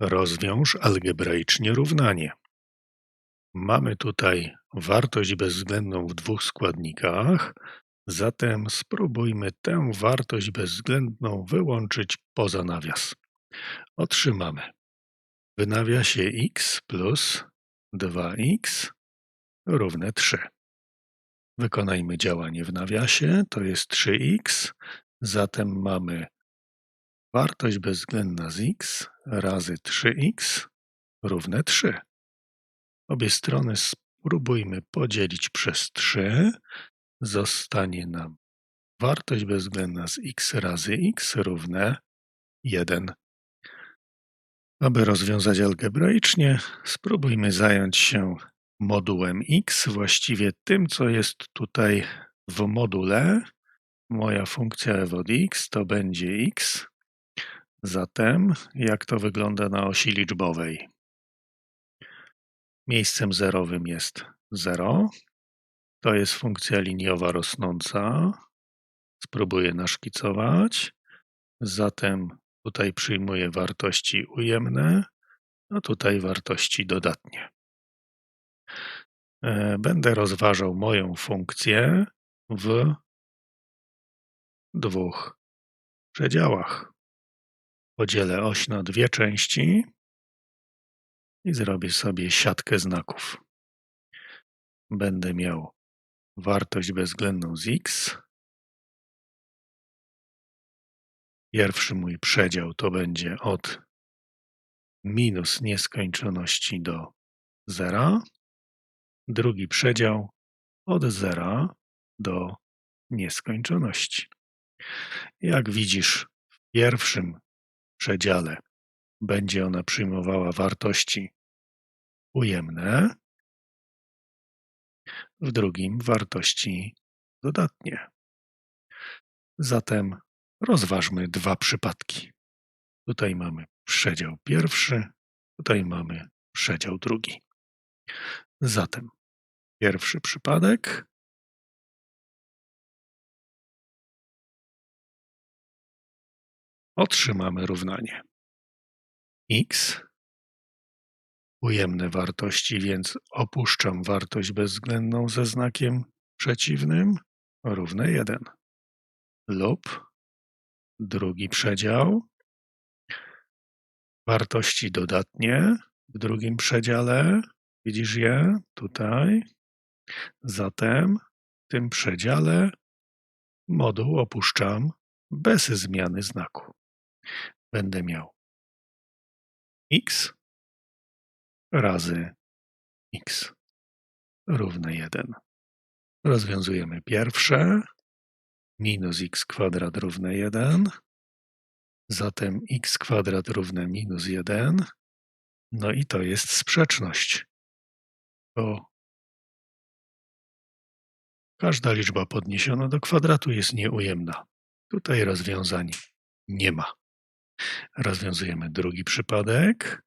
Rozwiąż algebraicznie równanie. Mamy tutaj wartość bezwzględną w dwóch składnikach, zatem spróbujmy tę wartość bezwzględną wyłączyć poza nawias. Otrzymamy w nawiasie x plus 2x równe 3. Wykonajmy działanie w nawiasie, to jest 3x, zatem mamy wartość bezwzględna z x razy 3x równe 3. Obie strony spróbujmy podzielić przez 3. Zostanie nam wartość bezwzględna z x razy x równe 1. Aby rozwiązać algebraicznie, spróbujmy zająć się modułem x, właściwie tym, co jest tutaj w module. Moja funkcja f od x to będzie x. Zatem, jak to wygląda na osi liczbowej? Miejscem zerowym jest 0. To jest funkcja liniowa rosnąca. Spróbuję naszkicować. Zatem tutaj przyjmuję wartości ujemne, a tutaj wartości dodatnie. E, Będę rozważał moją funkcję w dwóch przedziałach. Podzielę oś na dwie części i zrobię sobie siatkę znaków. Będę miał wartość bezwzględną z x. Pierwszy mój przedział to będzie od minus nieskończoności do zera. Drugi przedział od zera do nieskończoności. Jak widzisz, w pierwszym przedziale będzie ona przyjmowała wartości ujemne, w drugim wartości dodatnie. Zatem rozważmy dwa przypadki. Tutaj mamy przedział pierwszy, tutaj mamy przedział drugi. Zatem pierwszy przypadek otrzymamy równanie. X. Ujemne wartości, więc opuszczam wartość bezwzględną ze znakiem przeciwnym. Równe 1 lub drugi przedział. Wartości dodatnie w drugim przedziale. Widzisz je? Tutaj. Zatem w tym przedziale moduł opuszczam bez zmiany znaku będę miał x razy x równe 1. Rozwiązujemy pierwsze. Minus x kwadrat równe 1. Zatem x kwadrat równe minus 1. No i to jest sprzeczność. Bo każda liczba podniesiona do kwadratu jest nieujemna. Tutaj rozwiązań nie ma. Rozwiązujemy drugi przypadek.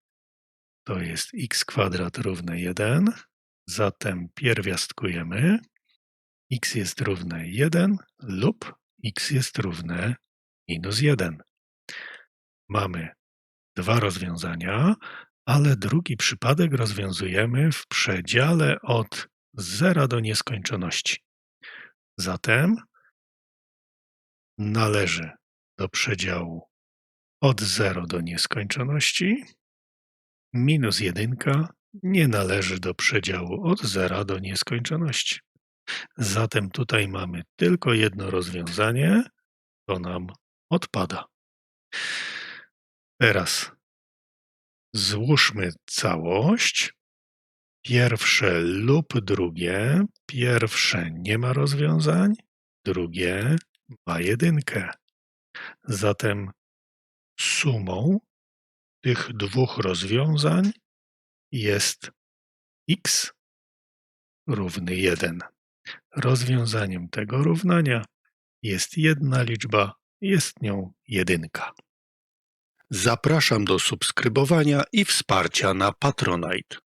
To jest x kwadrat równe 1. Zatem pierwiastkujemy. x jest równe 1 lub x jest równe minus 1. Mamy dwa rozwiązania, ale drugi przypadek rozwiązujemy w przedziale od 0 do nieskończoności. Zatem należy do przedziału od 0 do nieskończoności minus 1 nie należy do przedziału od 0 do nieskończoności. Zatem tutaj mamy tylko jedno rozwiązanie, to nam odpada. Teraz złóżmy całość. Pierwsze lub drugie. Pierwsze nie ma rozwiązań, drugie ma jedynkę. Zatem sumą tych dwóch rozwiązań jest x równy 1. Rozwiązaniem tego równania jest jedna liczba, jest nią jedynka. Zapraszam do subskrybowania i wsparcia na Patronite.